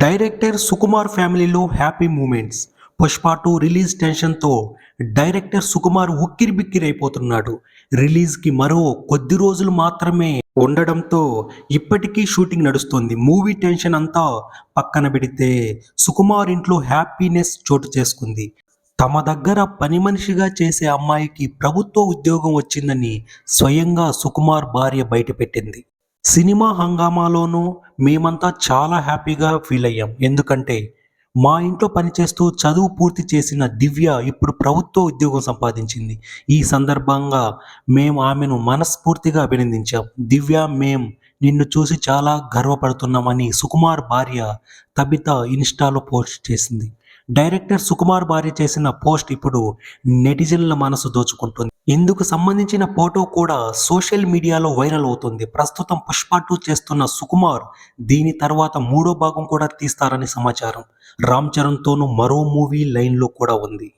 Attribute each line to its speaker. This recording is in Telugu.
Speaker 1: డైరెక్టర్ సుకుమార్ ఫ్యామిలీలో happy moments. Pushpa two release టెన్షన్తో డైరెక్టర్ సుకుమార్ ఉక్కిరి బిక్కిరి అయిపోతున్నాడు రిలీజ్కి మరో కొద్ది రోజులు మాత్రమే ఉండడంతో ఇప్పటికీ షూటింగ్ నడుస్తుంది. మూవీ టెన్షన్ అంతా పక్కన పెడితే సుకుమార్ ఇంట్లో హ్యాపీనెస్ చోటు చేసుకుంది. తమ దగ్గర పని మనిషిగా చేసే అమ్మాయికి ప్రభుత్వ ఉద్యోగం వచ్చిందని స్వయంగా సుకుమార్ భార్య బయటపెట్టింది. సినిమా హంగామాలోనూ మేమంతా చాలా హ్యాపీగా ఫీల్ అయ్యాం. ఎందుకంటే మా ఇంట్లో పనిచేస్తూ చదువు పూర్తి చేసిన దివ్య ఇప్పుడు ప్రభుత్వ ఉద్యోగం సంపాదించింది. ఈ సందర్భంగా మేము ఆమెను మనస్ఫూర్తిగా అభినందించాం. దివ్య మేం నిన్ను చూసి చాలా గర్వపడుతున్నామని సుకుమార్ భార్య తబిత ఇన్స్టాలో పోస్ట్ చేసింది. డైరెక్టర్ సుకుమార్ భార్య చేసిన పోస్ట్ ఇప్పుడు నెటిజన్ల మనసు దోచుకుంటుంది. ఇందుకు సంబంధించిన ఫోటో కూడా సోషల్ మీడియాలో వైరల్ అవుతుంది. ప్రస్తుతం పుష్ప టూ చేస్తున్న సుకుమార్ దీని తర్వాత మూడో భాగం కూడా తీస్తారని సమాచారం. రామ్ చరణ్తోనూ మరో మూవీ లైన్లో కూడా ఉంది.